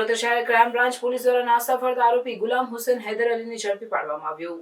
સુરત શહેર crime branch police દ્વારા નાસ્તા ફરતા આરોપી ગુલામ હુસેન હૈદર અલીને ઝડપી પાડવામાં આવ્યો.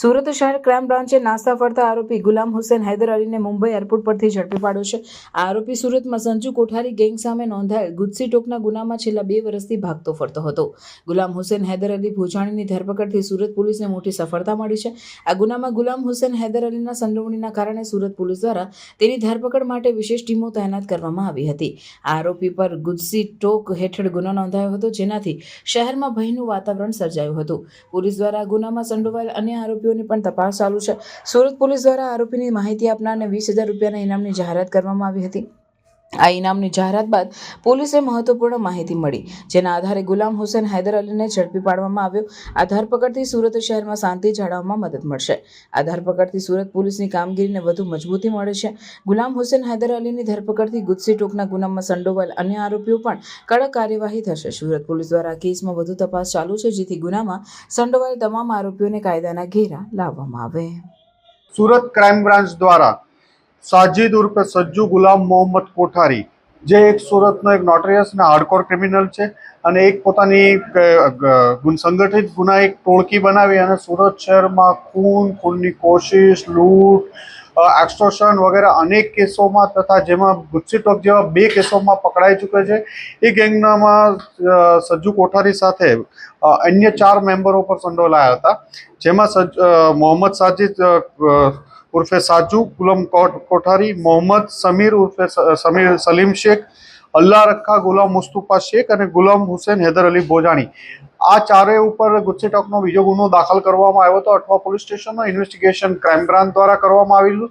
સુરત શહેર ક્રાઇમ બ્રાન્ચે નાસ્તા ફરતા આરોપી ગુલામ હુસેન હૈદર અલીને મુંબઈ એરપોર્ટ પરથી ઝડપી પાડ્યો છે. આ આરોપી સુરતમાં સંજુ કોઠારી ગેંગ સામે નોંધાયેલ ગુજસી ટોકના ગુનામાં છેલ્લા બે વર્ષથી ભાગતો ફરતો હતો. ગુલામ હુસેન હૈદર અલી ભોજાણીની ધરપકડથી સુરત પોલીસને મોટી સફળતા મળી છે. આ ગુનામાં ગુલામ હુસેન હૈદર અલીના સંડોવણીના કારણે સુરત પોલીસ દ્વારા તેની ધરપકડ માટે વિશેષ ટીમો તૈનાત કરવામાં આવી હતી. આરોપી પર ગુજસી ટોક હેઠળ ગુનો નોંધાયો હતો, જેનાથી શહેરમાં ભયનું વાતાવરણ સર્જાયું હતું. પોલીસ દ્વારા ગુનામાં સંડોવાયેલ અન્ય આરોપીઓની પણ તપાસ ચાલુ છે. સુરત પોલીસ દ્વારા આરોપીની માહિતી આપનારને વીસ હજાર રૂપિયાના ઇનામની જાહેરાત કરવામાં આવી હતી. આ ઇનામની જાહેરાત બાદ પોલીસે મહત્વપૂર્ણ માહિતી મળી, જેના આધારે ગુલામ હુસેન હૈદર અલીને ઝડપી પાડવામાં આવ્યો. આ ધરપકડથી સુરત શહેરમાં શાંતિ જાળવવામાં મદદ મળશે. આ ધરપકડથી સુરત પોલીસની કામગીરીને વધુ મજબૂતી મળે છે. ગુલામ હુસેન હૈદર અલીની ધરપકડથી ગુજસી ટોકના ગુનામાં સંડોવાયેલ અન્ય આરોપીઓ પણ કડક કાર્યવાહી થશે. સુરત પોલીસ દ્વારા કેસમાં વધુ તપાસ ચાલુ છે, જેથી ગુનામાં સંડોવાયેલ તમામ આરોપીઓને કાયદાના ઘેરા લાવવામાં આવે. સુરત ક્રાઇમ બ્રાન્ચ દ્વારા સાજિદ ઉર્ફે સજ્જુ ગુલામ મોહમ્મદ કોઠારી, જે એક સુરતનો એક નોટરિયસ અને હાર્ડકોર ક્રિમિનલ છે અને એક પોતાની સંગઠિત ગુના એક ટોળકી બનાવી અને સુરત શહેરમાં ખૂન, ખૂનની કોશિશ, લૂંટ એક્સટ્રોશન વગેરે અનેક કેસોમાં તથા જેમાં ગુસ્સી ટોક જેવા બે કેસોમાં પકડાઈ ચૂકે છે. એ ગેંગનામાં સજ્જુ કોઠારી સાથે અન્ય ચાર મેમ્બરો પર સંડોવાયા હતા. જેમાં મોહમ્મદ સાજિદ ઉર્ફે સાજુ, ગુલામ કોઠારી, મોહમ્મદ, સમીર ઉર્ફે સમીર સલીમ શેખ, અલ્લાહ રખા, ગુલામ મુસ્તુફા શેખ અને ગુલામ હુસેન હૈદર અલી બોજાણી આ ચારે ઉપર ગુસ્સેટોકનો બીજો ગુનો દાખલ કરવામાં આવ્યો હતો. અઠવા પોલીસ સ્ટેશનનો ઇન્વેસ્ટિગેશન ક્રાઇમ બ્રાન્ચ દ્વારા કરવામાં આવેલું.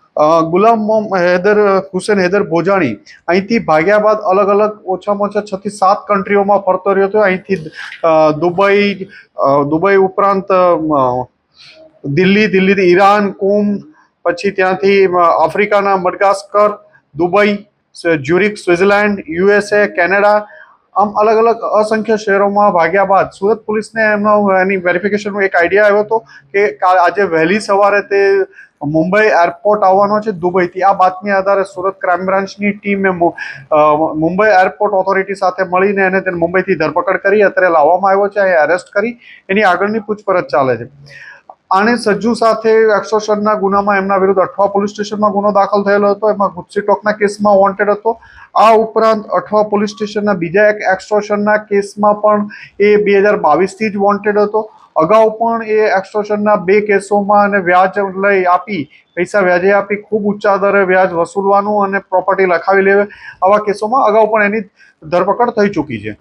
ગુલામ હૈદર, હુસેન હૈદર ભોજાણી અહીંથી ભાગ્યા બાદ અલગ અલગ ઓછામાં ઓછા છ થી સાત કન્ટ્રીઓમાં ફરતો રહ્યો હતો. અહીંથી દુબઈ દુબઈ ઉપરાંત દિલ્હી, દિલ્હીથી ઈરાન, કુમ, પછી ત્યાંથી આફ્રિકાના Madagascar, Dubai Zurich Switzerland USA Canada આમ અલગ અલગ અસંખ્ય શહેરોમાં ભાગ્યા બાદ સુરત પોલીસને એમનો એની વેરિફિકેશનનો એક આઈડિયા આવ્યો હતો કે આજે વહેલી સવારે તે મુંબઈ એરપોર્ટ આવવાનો છે, દુબઈથી. આ બાતમી આધારે સુરત ક્રાઇમ બ્રાન્ચની ટીમે મુંબઈ એરપોર્ટ ઓથોરિટી સાથે મળીને એને તેને મુંબઈથી ધરપકડ કરી, અત્યારે લાવવામાં આવ્યો છે અહીં એરેસ્ટ કરી. એની આગળની પૂછપરછ ચાલે છે. આણે સજ્જુ સાથે એક્સોશનના ગુનામાં એમના વિરુદ્ધ અઠવા પોલીસ સ્ટેશનમાં ગુનો દાખલ થયેલો હતો. એમાં ગુસ્સી ટોકના કેસમાં વોન્ટેડ હતો. આ ઉપરાંત અઠવા પોલીસ સ્ટેશનના બીજા એક એક્સટોર્શનના કેસમાં પણ એ બે હજાર બાવીસથી જ વોન્ટેડ હતો. અગાઉ પણ એ એક્સટોર્શનના બે કેસોમાં અને વ્યાજ લઈ આપી, પૈસા વ્યાજે આપી, ખૂબ ઊંચા દરે વ્યાજ વસૂલવાનું અને પ્રોપર્ટી લખાવી લેવે. આવા કેસોમાં અગાઉ પણ એની ધરપકડ થઈ ચૂકી છે.